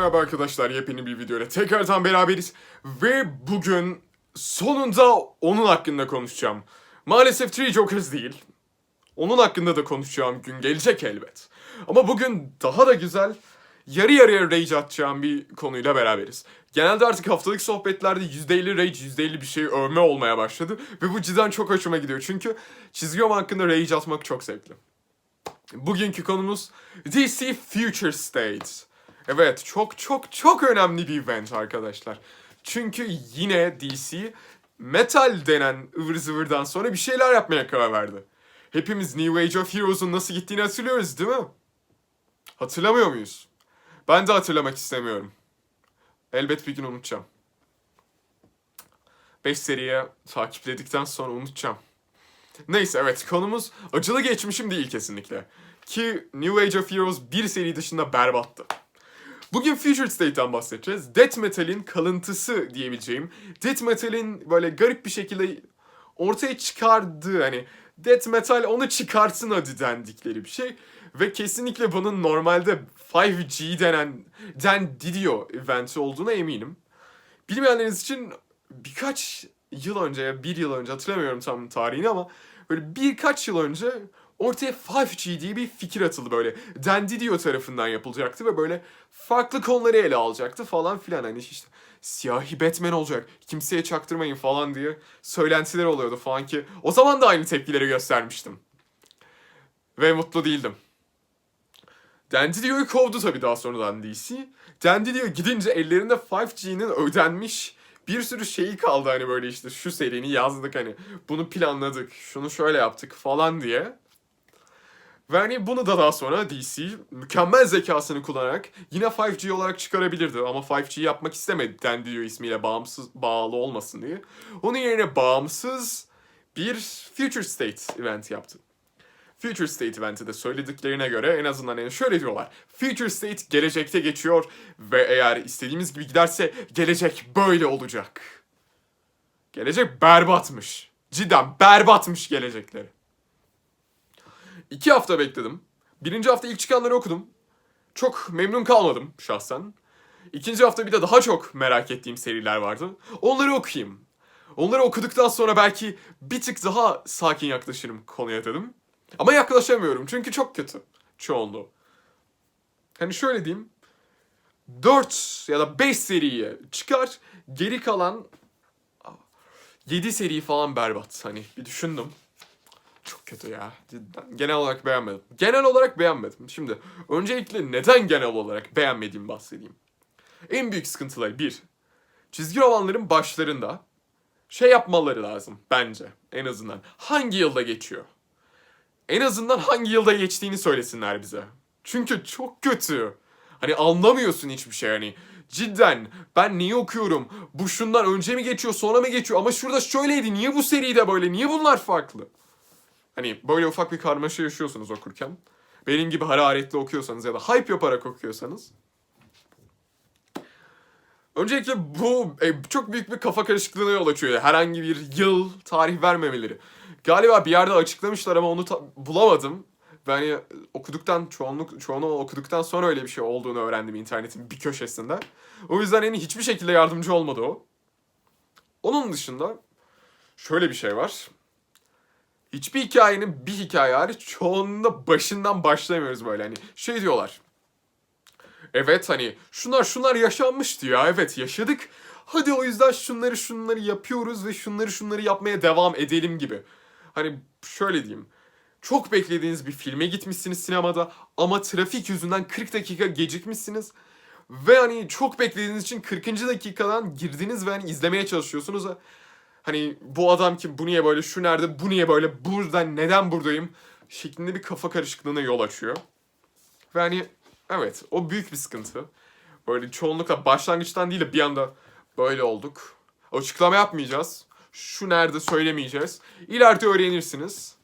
merhaba arkadaşlar. Yepyeni bir videoyla tekrardan beraberiz. Ve bugün sonunda onun hakkında konuşacağım. Maalesef Three Jokers değil. Onun hakkında da konuşacağım gün gelecek elbet. Ama bugün daha da güzel, yarı yarıya rage atacağım bir konuyla beraberiz. Genelde artık haftalık sohbetlerde %50 rage, %50 bir şey övme olmaya başladı. Ve bu cidden çok hoşuma gidiyor. Çünkü çizgi roman hakkında rage atmak çok zevkli. Bugünkü konumuz DC Future State. Evet çok çok çok önemli bir event arkadaşlar. Çünkü yine DC metal denen ıvır zıvırdan sonra bir şeyler yapmaya karar verdi. Hepimiz New Age of Heroes'un nasıl gittiğini hatırlıyoruz değil mi? Hatırlamıyor muyuz? Ben de hatırlamak istemiyorum. Elbet bir gün unutacağım. 5 seriye takipledikten sonra unutacağım. Neyse evet konumuz acılı geçmişim değil kesinlikle. Ki New Age of Heroes bir seri dışında berbattı. Bugün Future State'ten bahsedeceğiz. Death Metal'in kalıntısı diyebileceğim. Death Metal'in böyle garip bir şekilde ortaya çıkardığı hani Death Metal onu çıkartsın hadi dendikleri bir şey. Ve kesinlikle bunun normalde 5G denen Den Didio eventi olduğuna eminim. Bilmeyenleriniz için birkaç yıl önce ya bir yıl önce hatırlamıyorum tam tarihini ama böyle birkaç yıl önce ortaya 5G diye bir fikir atıldı böyle. Dendidio tarafından yapılacaktı ve böyle farklı konuları ele alacaktı falan filan. Hani işte siyahi Batman olacak kimseye çaktırmayın falan diye söylentiler oluyordu falan ki o zaman da aynı tepkileri göstermiştim. Ve mutlu değildim. Dandidio'yu kovdu tabii daha sonradan DC. Dandidio gidince ellerinde 5G'nin ödenmiş bir sürü şeyi kaldı hani böyle işte şu serinin yazdık hani bunu planladık, şunu şöyle yaptık falan diye. Ve hani bunu da daha sonra DC mükemmel zekasını kullanarak yine 5G olarak çıkarabilirdi ama 5G yapmak istemedi Dandidio ismiyle bağımsız bağlı olmasın diye. Onun yerine bağımsız bir Future State event yaptı. Future State eventi de söylediklerine göre en azından yani şöyle diyorlar. Future State gelecekte geçiyor ve eğer istediğimiz gibi giderse gelecek böyle olacak. Gelecek berbatmış. Cidden berbatmış gelecekleri. İki hafta bekledim. Birinci hafta ilk çıkanları okudum. Çok memnun kalmadım şahsen. İkinci hafta bir de daha çok merak ettiğim seriler vardı. Onları okuyayım. Onları okuduktan sonra belki bir tık daha sakin yaklaşırım konuya dedim. Ama yaklaşamıyorum çünkü çok kötü çoğunluğu. Hani şöyle diyeyim. 4 ya da 5 seriye çıkar. Geri kalan 7 seri falan berbat. Hani bir düşündüm. Çok kötü ya. Cidden. Genel olarak beğenmedim. Genel olarak beğenmedim. Şimdi öncelikle neden genel olarak beğenmediğimi bahsedeyim. En büyük sıkıntıları bir. Çizgi romanların başlarında şey yapmaları lazım bence en azından. Hangi yılda geçiyor? En azından hangi yılda geçtiğini söylesinler bize. Çünkü çok kötü. Hani anlamıyorsun hiçbir şey hani. Cidden ben niye okuyorum? Bu şundan önce mi geçiyor sonra mı geçiyor? Ama şurada şöyleydi. Niye bu seride böyle? Niye bunlar farklı? Hani böyle ufak bir karmaşa yaşıyorsunuz okurken. Benim gibi hararetli okuyorsanız ya da hype yaparak okuyorsanız. Öncelikle bu e, çok büyük bir kafa karışıklığına yol açıyor. Herhangi bir yıl, tarih vermemeleri. Galiba bir yerde açıklamışlar ama onu bulamadım. Ve hani okuduktan, çoğunluk, çoğunu okuduktan sonra öyle bir şey olduğunu öğrendim internetin bir köşesinde. O yüzden hani hiçbir şekilde yardımcı olmadı o. Onun dışında şöyle bir şey var. Hiçbir hikayenin bir hikaye hariç çoğunluğunda başından başlamıyoruz böyle hani. Şey diyorlar. Evet hani şunlar şunlar yaşanmıştı ya evet yaşadık. Hadi o yüzden şunları şunları yapıyoruz ve şunları şunları yapmaya devam edelim gibi. Hani şöyle diyeyim. Çok beklediğiniz bir filme gitmişsiniz sinemada ama trafik yüzünden 40 dakika gecikmişsiniz. Ve hani çok beklediğiniz için 40. dakikadan girdiniz ve hani izlemeye çalışıyorsunuz. Hani bu adam kim, bu niye böyle, şu nerede, bu niye böyle, buradan neden buradayım şeklinde bir kafa karışıklığına yol açıyor. Ve hani evet o büyük bir sıkıntı. Böyle çoğunlukla başlangıçtan değil de bir anda böyle olduk. Açıklama yapmayacağız. Şu nerede söylemeyeceğiz. İleride öğrenirsiniz.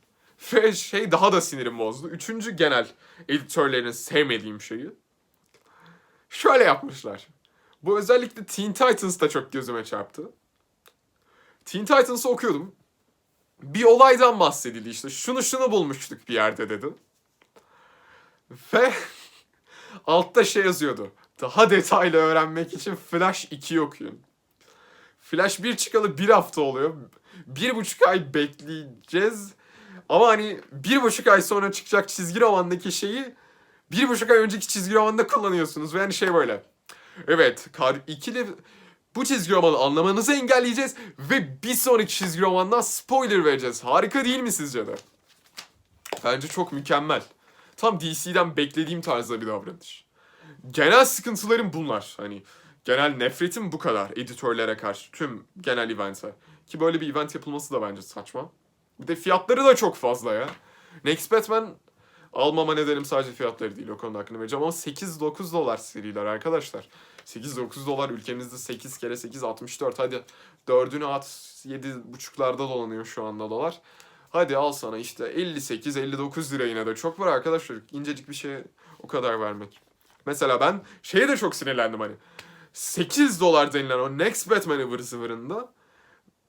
Ve şey daha da sinirim bozdu. Üçüncü genel editörlerin sevmediğim şeyi. Şöyle yapmışlar. Bu özellikle Teen Titans'ta çok gözüme çarptı. Teen Titans'ı okuyordum. Bir olaydan bahsedildi işte. Şunu şunu bulmuştuk bir yerde dedi. Ve altta şey yazıyordu. daha detaylı öğrenmek için Flash 2'yi okuyun. Flash 1 çıkalı bir hafta oluyor. Bir buçuk ay bekleyeceğiz. Ama hani bir buçuk ay sonra çıkacak çizgi romandaki şeyi bir buçuk ay önceki çizgi romanda kullanıyorsunuz. Ve hani şey böyle. Evet, ikili bu çizgi romanı anlamanızı engelleyeceğiz ve bir sonraki çizgi romandan spoiler vereceğiz. Harika değil mi sizce de? Bence çok mükemmel. Tam DC'den beklediğim tarzda bir davranış. Genel sıkıntılarım bunlar. Hani genel nefretim bu kadar editörlere karşı tüm genel event'e. Ki böyle bir event yapılması da bence saçma. Bir de fiyatları da çok fazla ya. Next Batman almama nedenim sadece fiyatları değil o konuda hakkını vereceğim ama 8-9 dolar seriler arkadaşlar. 8-9 dolar ülkemizde 8 kere 8 64 hadi 4'ünü at 7.5'larda dolanıyor şu anda dolar. Hadi al sana işte 58-59 lira yine de çok var arkadaşlar. İncecik bir şeye o kadar vermek. Mesela ben şeye de çok sinirlendim hani. 8 dolar denilen o Next Batman ıvır zıvırında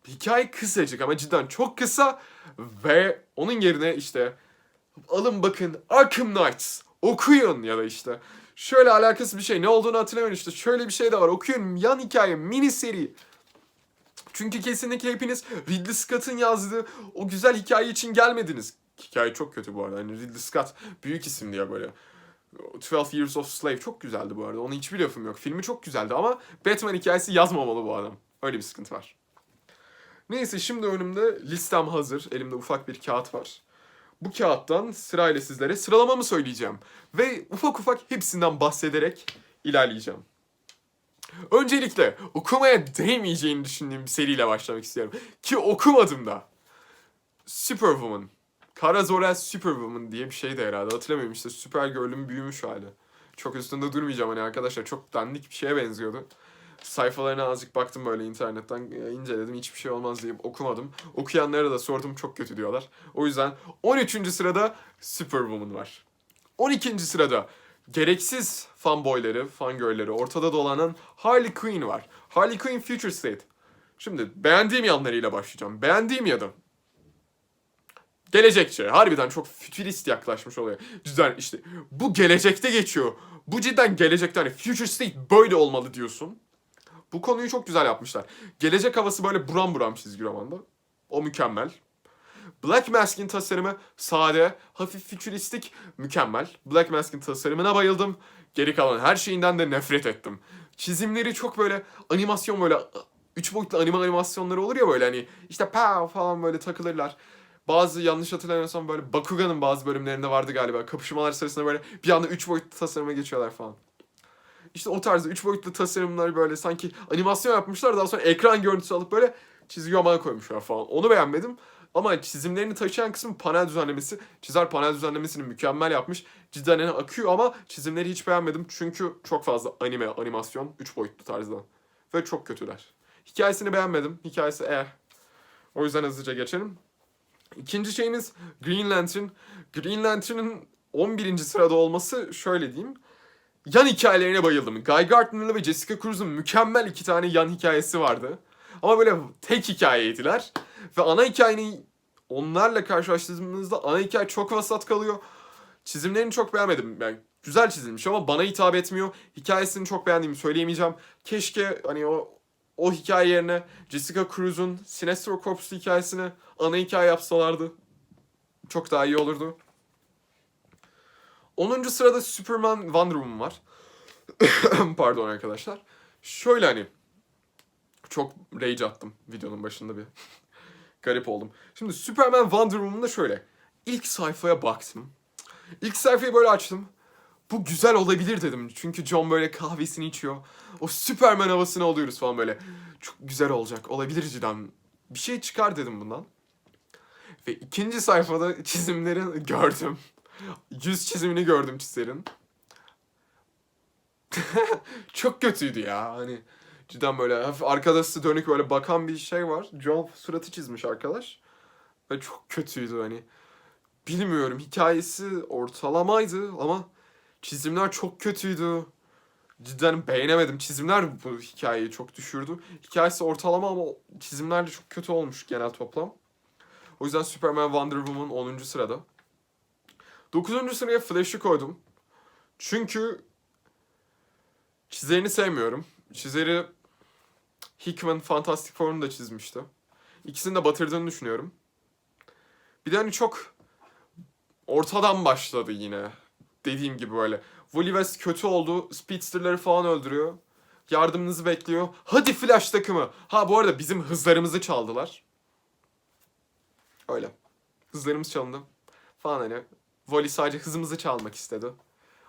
hikaye kısacık ama cidden çok kısa ve onun yerine işte alın bakın Arkham Knights okuyun ya da işte şöyle alakasız bir şey ne olduğunu hatırlamıyorum işte şöyle bir şey de var okuyun yan hikaye mini seri çünkü kesinlikle hepiniz Ridley Scott'ın yazdığı o güzel hikaye için gelmediniz. Hikaye çok kötü bu arada. Hani Ridley Scott büyük isim diye böyle. 12 Years of Slave çok güzeldi bu arada. Onun hiçbir lafım yok. Filmi çok güzeldi ama Batman hikayesi yazmamalı bu adam. Öyle bir sıkıntı var. Neyse şimdi önümde listem hazır. Elimde ufak bir kağıt var. Bu kağıttan sırayla sizlere sıralamamı söyleyeceğim. Ve ufak ufak hepsinden bahsederek ilerleyeceğim. Öncelikle okumaya değmeyeceğini düşündüğüm bir seriyle başlamak istiyorum. Ki okumadım da. Superwoman. Kara Zor-El Superwoman diye bir şeydi herhalde. Hatırlamıyorum işte Supergirl'ün büyümüş hali. Çok üstünde durmayacağım hani arkadaşlar. Çok dandik bir şeye benziyordu. Sayfalarına azıcık baktım böyle internetten e, inceledim. Hiçbir şey olmaz deyip okumadım. Okuyanlara da sordum çok kötü diyorlar. O yüzden 13. sırada Superwoman var. 12. sırada gereksiz fanboyları, fangirlleri ortada dolanan Harley Quinn var. Harley Quinn Future State. Şimdi beğendiğim yanlarıyla başlayacağım. Beğendiğim yanı. Gelecekçi. Harbiden çok fütürist yaklaşmış oluyor. Cidden işte bu gelecekte geçiyor. Bu cidden gelecekte hani Future State böyle olmalı diyorsun. Bu konuyu çok güzel yapmışlar. Gelecek havası böyle buram buram çizgi romanda. O mükemmel. Black Mask'in tasarımı sade, hafif fütüristik, mükemmel. Black Mask'in tasarımına bayıldım. Geri kalan her şeyinden de nefret ettim. Çizimleri çok böyle animasyon böyle üç boyutlu anime animasyonları olur ya böyle hani işte pa falan böyle takılırlar. Bazı yanlış hatırlamıyorsam böyle Bakugan'ın bazı bölümlerinde vardı galiba. Kapışmalar sırasında böyle bir anda üç boyutlu tasarıma geçiyorlar falan. İşte o tarzda üç boyutlu tasarımlar böyle sanki animasyon yapmışlar daha sonra ekran görüntüsü alıp böyle çizgi romana koymuşlar falan. Onu beğenmedim. Ama çizimlerini taşıyan kısmı panel düzenlemesi. Çizer panel düzenlemesini mükemmel yapmış. Cidden yani akıyor ama çizimleri hiç beğenmedim. Çünkü çok fazla anime, animasyon 3 boyutlu tarzda. Ve çok kötüler. Hikayesini beğenmedim. Hikayesi eh. O yüzden hızlıca geçelim. İkinci şeyimiz Green Lantern. Green Lantern'ın 11. sırada olması şöyle diyeyim. Yan hikayelerine bayıldım. Guy Gardner'lı ve Jessica Cruz'un mükemmel iki tane yan hikayesi vardı. Ama böyle tek hikayeydiler. Ve ana hikayeyi onlarla karşılaştırdığımızda ana hikaye çok vasat kalıyor. Çizimlerini çok beğenmedim. Yani güzel çizilmiş ama bana hitap etmiyor. Hikayesini çok beğendiğimi söyleyemeyeceğim. Keşke hani o o hikaye yerine Jessica Cruz'un Sinestro Corps'lu hikayesini ana hikaye yapsalardı çok daha iyi olurdu. 10. sırada Superman Wonder Woman var. Pardon arkadaşlar. Şöyle hani çok rage attım videonun başında bir. Garip oldum. Şimdi Superman Wonder Woman'da şöyle. İlk sayfaya baktım. İlk sayfayı böyle açtım. Bu güzel olabilir dedim. Çünkü John böyle kahvesini içiyor. O Superman havasını alıyoruz falan böyle. Çok güzel olacak. Olabilir cidden. Bir şey çıkar dedim bundan. Ve ikinci sayfada çizimleri gördüm. Yüz çizimini gördüm çizerin. Çok kötüydü ya. Hani cidden böyle hafif arkadası dönük böyle bakan bir şey var. John suratı çizmiş arkadaş. Ve çok kötüydü hani. Bilmiyorum hikayesi ortalamaydı ama çizimler çok kötüydü. Cidden beğenemedim. Çizimler bu hikayeyi çok düşürdü. Hikayesi ortalama ama çizimler de çok kötü olmuş genel toplam. O yüzden Superman Wonder Woman 10. sırada. 9. sıraya Flash'ı koydum. Çünkü Çizerini sevmiyorum. Çizeri Hickman Fantastic Four'unu da çizmişti. İkisini de batırdığını düşünüyorum. Bir de hani çok ortadan başladı yine. Dediğim gibi böyle. West kötü oldu. Speedster'ları falan öldürüyor. Yardımınızı bekliyor. Hadi Flash takımı. Ha bu arada bizim hızlarımızı çaldılar. Öyle. Hızlarımız çalındı. Falan hani. Wally sadece hızımızı çalmak istedi.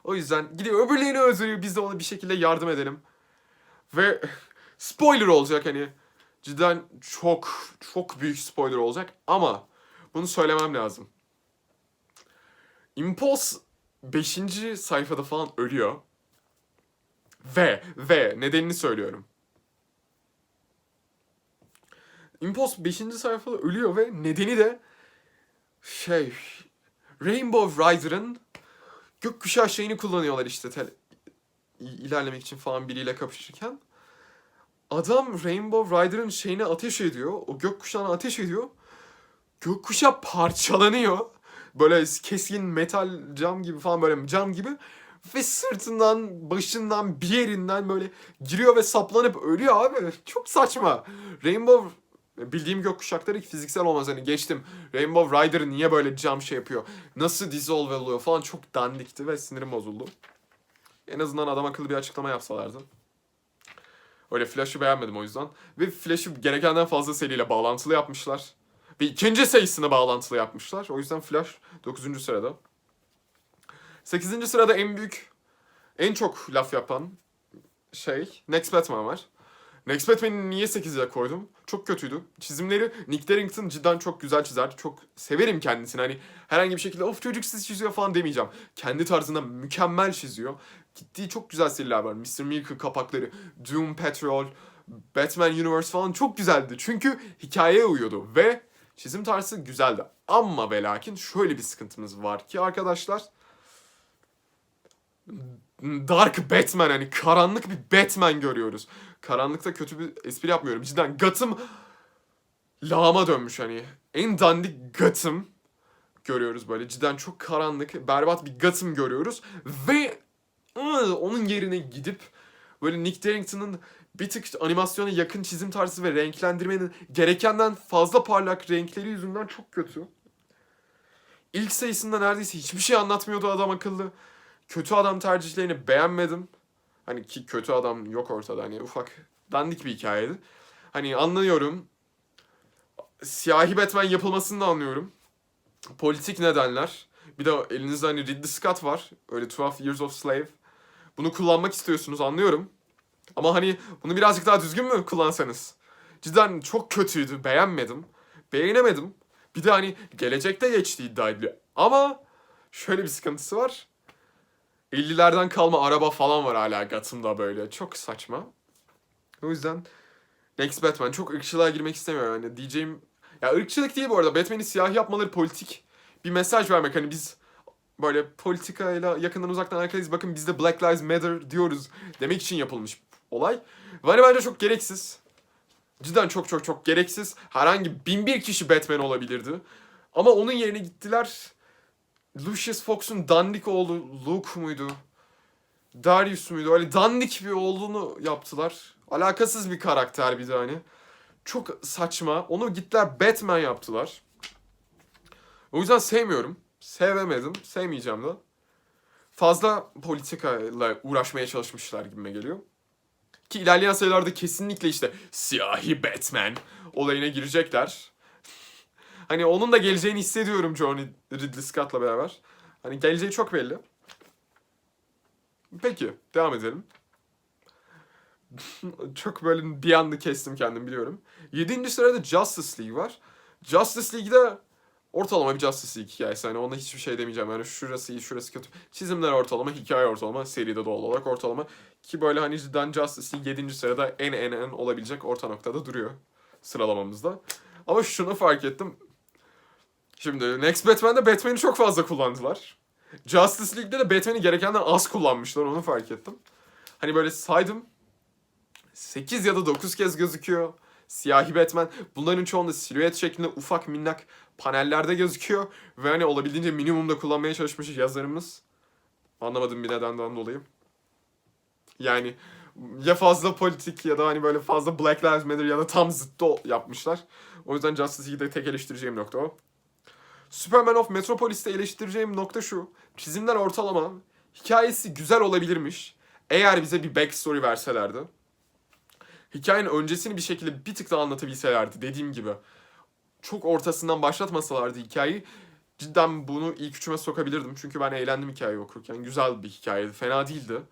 O yüzden gidiyor öbürlerini öldürüyor. Biz de ona bir şekilde yardım edelim. Ve spoiler olacak hani. Cidden çok çok büyük spoiler olacak ama bunu söylemem lazım. Impulse 5. sayfada falan ölüyor. Ve ve nedenini söylüyorum. Impulse 5. sayfada ölüyor ve nedeni de şey Rainbow Rider'ın gökkuşağı şeyini kullanıyorlar işte tel- ilerlemek için falan biriyle kapışırken. Adam Rainbow Rider'ın şeyine ateş ediyor. O gökkuşağına ateş ediyor. Gökkuşağı parçalanıyor. Böyle keskin metal cam gibi falan böyle cam gibi. Ve sırtından, başından, bir yerinden böyle giriyor ve saplanıp ölüyor abi. Çok saçma. Rainbow bildiğim gökkuşakları fiziksel olmaz hani geçtim. Rainbow Rider niye böyle cam şey yapıyor? Nasıl dissolve oluyor falan çok dandikti ve sinirim bozuldu. En azından adam akıllı bir açıklama yapsalardı. Öyle Flash'ı beğenmedim o yüzden. Ve Flash'ı gerekenden fazla seriyle bağlantılı yapmışlar. Ve ikinci sayısını bağlantılı yapmışlar. O yüzden Flash 9. sırada. 8. sırada en büyük, en çok laf yapan şey Next Batman var. Next Batman'i niye 8'e koydum? Çok kötüydü. Çizimleri Nick Darrington cidden çok güzel çizer. Çok severim kendisini. Hani herhangi bir şekilde of çocuk siz çiziyor falan demeyeceğim. Kendi tarzında mükemmel çiziyor. Gittiği çok güzel seriler var. Mr. Miracle kapakları, Doom Patrol, Batman Universe falan çok güzeldi. Çünkü hikayeye uyuyordu ve çizim tarzı güzeldi. Ama ve lakin şöyle bir sıkıntımız var ki arkadaşlar. Dark Batman hani karanlık bir Batman görüyoruz. Karanlıkta kötü bir espri yapmıyorum. Cidden Gotham lağıma dönmüş hani. En dandik Gotham görüyoruz böyle. Cidden çok karanlık, berbat bir Gotham görüyoruz. Ve ıı, onun yerine gidip böyle Nick Darrington'ın bir tık animasyona yakın çizim tarzı ve renklendirmenin gerekenden fazla parlak renkleri yüzünden çok kötü. İlk sayısında neredeyse hiçbir şey anlatmıyordu adam akıllı. Kötü adam tercihlerini beğenmedim. Hani ki kötü adam yok ortada hani ufak dandik bir hikayeydi. Hani anlıyorum. Siyahi Batman yapılmasını da anlıyorum. Politik nedenler. Bir de elinizde hani Ridley Scott var. Öyle 12 Years of Slave. Bunu kullanmak istiyorsunuz anlıyorum. Ama hani bunu birazcık daha düzgün mü kullansanız? Cidden çok kötüydü. Beğenmedim. Beğenemedim. Bir de hani gelecekte geçti iddia ediliyor. Ama şöyle bir sıkıntısı var. 50'lerden kalma araba falan var hala Gotham'da böyle. Çok saçma. O yüzden Next Batman çok ırkçılığa girmek istemiyorum. Yani diyeceğim... Ya ırkçılık değil bu arada. Batman'i siyah yapmaları politik bir mesaj vermek. Hani biz böyle politikayla yakından uzaktan alakayız. Bakın biz de Black Lives Matter diyoruz demek için yapılmış olay. Ve hani bence çok gereksiz. Cidden çok çok çok gereksiz. Herhangi bin bir kişi Batman olabilirdi. Ama onun yerine gittiler. Lucius Fox'un dandik oğlu Luke muydu? Darius muydu? Öyle dandik bir oğlunu yaptılar. Alakasız bir karakter bir de hani. Çok saçma. Onu gittiler Batman yaptılar. O yüzden sevmiyorum. Sevemedim. Sevmeyeceğim de. Fazla politikayla uğraşmaya çalışmışlar gibime geliyor. Ki ilerleyen sayılarda kesinlikle işte siyahi Batman olayına girecekler. Hani onun da geleceğini hissediyorum Johnny Ridley Scott'la beraber. Hani geleceği çok belli. Peki devam edelim. çok böyle bir anda kestim kendim biliyorum. Yedinci sırada Justice League var. Justice League'de ortalama bir Justice League hikayesi. Hani ona hiçbir şey demeyeceğim. Yani şurası iyi, şurası kötü. Çizimler ortalama, hikaye ortalama, seride doğal olarak ortalama. Ki böyle hani cidden Justice League 7. sırada en en en olabilecek orta noktada duruyor sıralamamızda. Ama şunu fark ettim. Şimdi Next Batman'de Batman'i çok fazla kullandılar. Justice League'de de Batman'i gerekenden az kullanmışlar onu fark ettim. Hani böyle saydım 8 ya da 9 kez gözüküyor. Siyahi Batman. Bunların çoğunda silüet şeklinde ufak minnak panellerde gözüküyor. Ve hani olabildiğince minimumda kullanmaya çalışmış yazarımız. Anlamadığım bir nedenden dolayı. Yani ya fazla politik ya da hani böyle fazla Black Lives Matter ya da tam zıttı yapmışlar. O yüzden Justice League'de tek eleştireceğim nokta o. Superman of Metropolis'te eleştireceğim nokta şu. Çizimler ortalama. Hikayesi güzel olabilirmiş. Eğer bize bir backstory verselerdi. Hikayenin öncesini bir şekilde bir tık daha anlatabilselerdi dediğim gibi. Çok ortasından başlatmasalardı hikayeyi cidden bunu ilk üçüme sokabilirdim. Çünkü ben eğlendim hikayeyi okurken. Güzel bir hikayeydi. Fena değildi.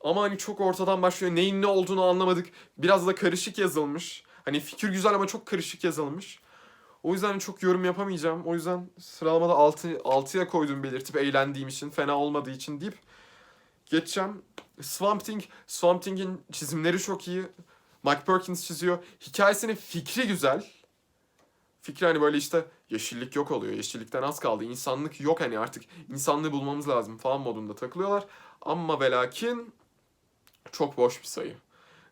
Ama hani çok ortadan başlıyor. Neyin ne olduğunu anlamadık. Biraz da karışık yazılmış. Hani fikir güzel ama çok karışık yazılmış. O yüzden çok yorum yapamayacağım. O yüzden sıralamada 6, 6'ya koydum belirtip eğlendiğim için, fena olmadığı için deyip geçeceğim. Swamp Thing, Swamp Thing'in çizimleri çok iyi. Mike Perkins çiziyor. Hikayesinin fikri güzel. Fikri hani böyle işte yeşillik yok oluyor. Yeşillikten az kaldı. İnsanlık yok hani artık. insanlığı bulmamız lazım falan modunda takılıyorlar. Ama ve lakin çok boş bir sayı.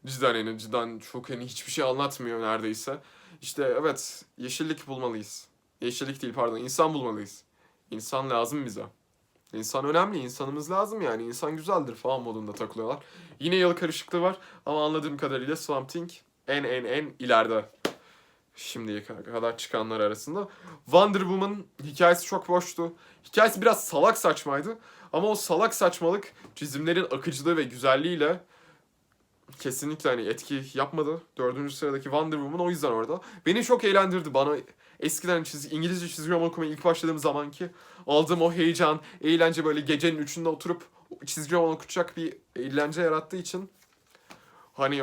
Cidden yani cidden çok hani hiçbir şey anlatmıyor neredeyse. İşte evet yeşillik bulmalıyız. Yeşillik değil pardon insan bulmalıyız. İnsan lazım bize. İnsan önemli, insanımız lazım yani. İnsan güzeldir falan modunda takılıyorlar. Yine yalı karışıklığı var ama anladığım kadarıyla Swamp Thing en en en ileride. Şimdiye kadar çıkanlar arasında. Wonder Woman hikayesi çok boştu. Hikayesi biraz salak saçmaydı. Ama o salak saçmalık çizimlerin akıcılığı ve güzelliğiyle kesinlikle hani etki yapmadı. Dördüncü sıradaki Wonder Woman o yüzden orada. Beni çok eğlendirdi. Bana eskiden çizgi, İngilizce çizgi roman okumaya ilk başladığım zamanki aldığım o heyecan, eğlence böyle gecenin üçünde oturup çizgi roman okutacak bir eğlence yarattığı için hani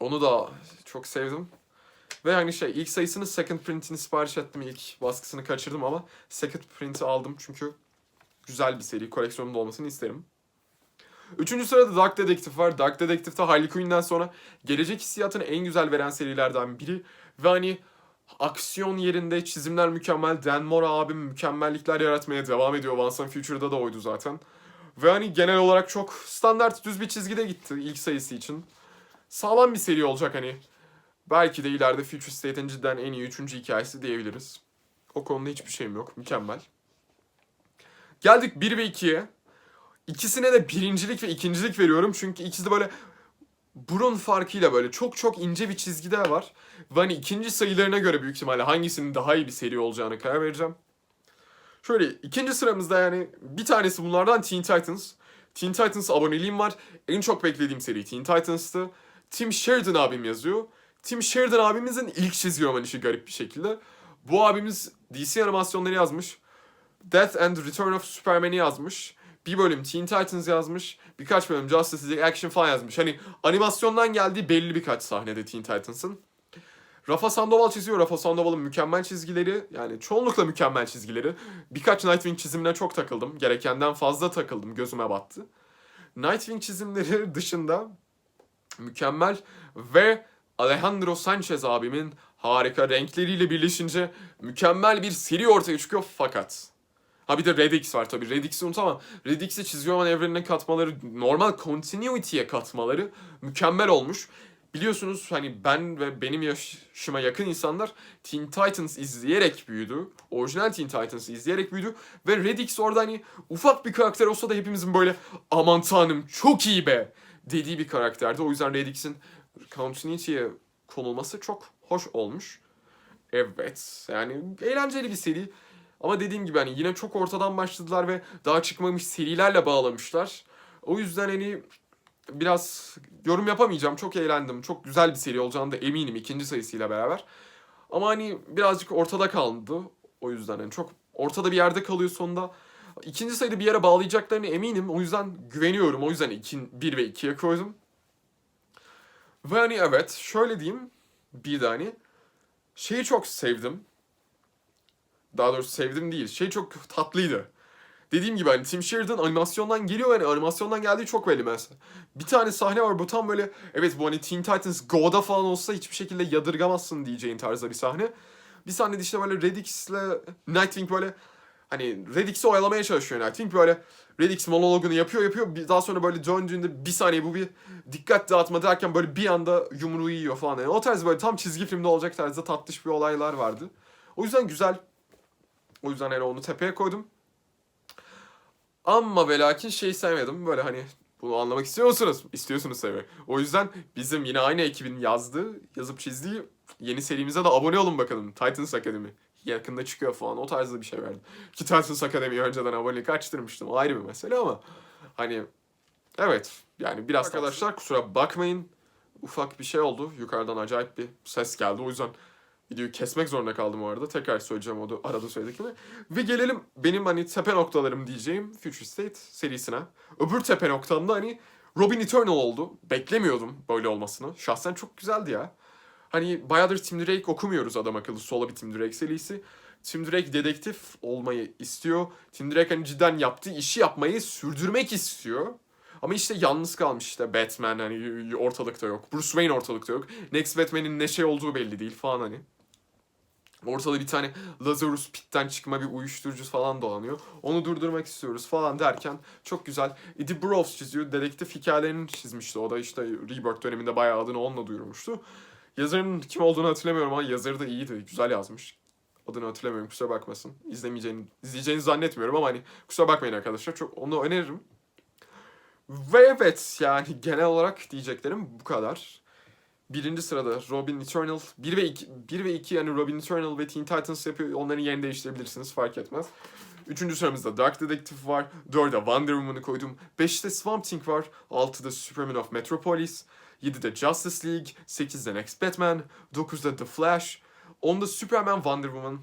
onu da çok sevdim. Ve hani şey ilk sayısını second print'ini sipariş ettim. ilk baskısını kaçırdım ama second print'i aldım çünkü güzel bir seri. Koleksiyonumda olmasını isterim. Üçüncü sırada Dark Detective var. Dark Detective'de Harley Quinn'den sonra gelecek hissiyatını en güzel veren serilerden biri. Ve hani aksiyon yerinde çizimler mükemmel. Dan Mora abim mükemmellikler yaratmaya devam ediyor. Once and Future'da da oydu zaten. Ve hani genel olarak çok standart düz bir çizgide gitti ilk sayısı için. Sağlam bir seri olacak hani. Belki de ileride Future State'in cidden en iyi üçüncü hikayesi diyebiliriz. O konuda hiçbir şeyim yok. Mükemmel. Geldik 1 ve 2'ye. İkisine de birincilik ve ikincilik veriyorum. Çünkü ikisi de böyle burun farkıyla böyle çok çok ince bir çizgide var. Ve hani ikinci sayılarına göre büyük ihtimalle hangisinin daha iyi bir seri olacağını karar vereceğim. Şöyle ikinci sıramızda yani bir tanesi bunlardan Teen Titans. Teen Titans aboneliğim var. En çok beklediğim seri Teen Titans'tı. Tim Sheridan abim yazıyor. Tim Sheridan abimizin ilk çizgi roman işi garip bir şekilde. Bu abimiz DC animasyonları yazmış. Death and Return of Superman'i yazmış. Bir bölüm Teen Titans yazmış. Birkaç bölüm Justice League Action falan yazmış. Hani animasyondan geldiği belli birkaç sahnede Teen Titans'ın. Rafa Sandoval çiziyor. Rafa Sandoval'ın mükemmel çizgileri yani çoğunlukla mükemmel çizgileri. Birkaç Nightwing çizimine çok takıldım. Gerekenden fazla takıldım. Gözüme battı. Nightwing çizimleri dışında mükemmel ve Alejandro Sanchez abimin harika renkleriyle birleşince mükemmel bir seri ortaya çıkıyor fakat Ha bir de Red X var tabii. Red X'i unutamam. Red X'i çizgi roman evrenine katmaları, normal continuity'ye katmaları mükemmel olmuş. Biliyorsunuz hani ben ve benim yaşıma yakın insanlar Teen Titans izleyerek büyüdü. Orijinal Teen Titans'ı izleyerek büyüdü. Ve Red X orada hani ufak bir karakter olsa da hepimizin böyle aman tanrım çok iyi be dediği bir karakterdi. O yüzden Red X'in continuity'ye konulması çok hoş olmuş. Evet yani eğlenceli bir seri. Ama dediğim gibi hani yine çok ortadan başladılar ve daha çıkmamış serilerle bağlamışlar. O yüzden hani biraz yorum yapamayacağım. Çok eğlendim. Çok güzel bir seri olacağını da eminim ikinci sayısıyla beraber. Ama hani birazcık ortada kaldı. O yüzden hani çok ortada bir yerde kalıyor sonunda. İkinci sayıda bir yere bağlayacaklarına eminim. O yüzden güveniyorum. O yüzden 1 ve 2'ye koydum. Ve hani evet şöyle diyeyim. Bir de hani şeyi çok sevdim. Daha doğrusu sevdim değil. Şey çok tatlıydı. Dediğim gibi hani Tim Sheridan animasyondan geliyor yani animasyondan geldiği çok belli mesela. Bir tane sahne var bu tam böyle evet bu hani Teen Titans Go'da falan olsa hiçbir şekilde yadırgamazsın diyeceğin tarzda bir sahne. Bir sahnede işte böyle Red X'le Nightwing böyle hani Red X'i oyalamaya çalışıyor Nightwing böyle Red X monologunu yapıyor yapıyor daha sonra böyle döndüğünde bir saniye bu bir dikkat dağıtma derken böyle bir anda yumruğu yiyor falan yani o tarz böyle tam çizgi filmde olacak tarzda tatlış bir olaylar vardı. O yüzden güzel. O yüzden hani onu tepeye koydum. Ama ve lakin şey sevmedim. Böyle hani Bunu anlamak istiyor musunuz? İstiyorsunuz tabii. O yüzden bizim yine aynı ekibin yazdığı, yazıp çizdiği yeni serimize de abone olun bakalım. Titans Academy. Yakında çıkıyor falan. O tarzda bir şey verdim. Ki Titans Academy'ye önceden abonelik açtırmıştım. Ayrı bir mesele ama hani evet yani biraz arkadaşlar kusura bakmayın. Ufak bir şey oldu. Yukarıdan acayip bir ses geldi. O yüzden videoyu kesmek zorunda kaldım o arada. Tekrar söyleyeceğim o da arada söylediklerimi. Ve gelelim benim hani tepe noktalarım diyeceğim Future State serisine. Öbür tepe noktamda hani Robin Eternal oldu. Beklemiyordum böyle olmasını. Şahsen çok güzeldi ya. Hani bayağıdır Tim Drake okumuyoruz adam akıllı solo bir Tim Drake serisi. Tim Drake dedektif olmayı istiyor. Tim Drake hani cidden yaptığı işi yapmayı sürdürmek istiyor. Ama işte yalnız kalmış işte Batman hani ortalıkta yok. Bruce Wayne ortalıkta yok. Next Batman'in ne şey olduğu belli değil falan hani. Ortada bir tane Lazarus Pit'ten çıkma bir uyuşturucu falan dolanıyor. Onu durdurmak istiyoruz falan derken çok güzel. Eddie Burrows çiziyor. Dedektif hikayelerini çizmişti. O da işte Rebirth döneminde bayağı adını onunla duyurmuştu. Yazarın kim olduğunu hatırlamıyorum ama yazarı da iyiydi. Güzel yazmış. Adını hatırlamıyorum kusura bakmasın. İzlemeyeceğini, izleyeceğini zannetmiyorum ama hani kusura bakmayın arkadaşlar. Çok onu öneririm. Ve evet yani genel olarak diyeceklerim bu kadar. Birinci sırada Robin Eternal 1 ve 2, 1 ve 2 yani Robin Eternal ve Teen Titans yapıyor. Onların yerini değiştirebilirsiniz fark etmez. Üçüncü sıramızda Dark Detective var. Dörde Wonder Woman'ı koydum. Beşte Swamp Thing var. Altıda Superman of Metropolis. 7'de Justice League. 8'de Next Batman. 9'da The Flash. 10'da Superman Wonder Woman.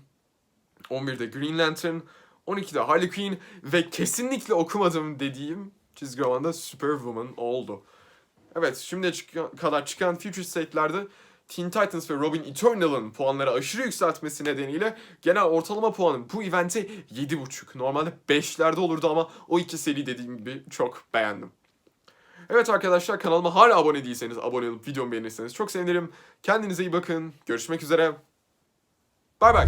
11'de Green Lantern. 12'de Harley Quinn. Ve kesinlikle okumadım dediğim çizgi romanda Superwoman oldu. Evet şimdiye çık- kadar çıkan Future State'lerde Teen Titans ve Robin Eternal'ın puanları aşırı yükseltmesi nedeniyle genel ortalama puanı bu evente 7.5. Normalde 5'lerde olurdu ama o iki seri dediğim gibi çok beğendim. Evet arkadaşlar kanalıma hala abone değilseniz abone olup videomu beğenirseniz çok sevinirim. Kendinize iyi bakın. Görüşmek üzere. Bay bay.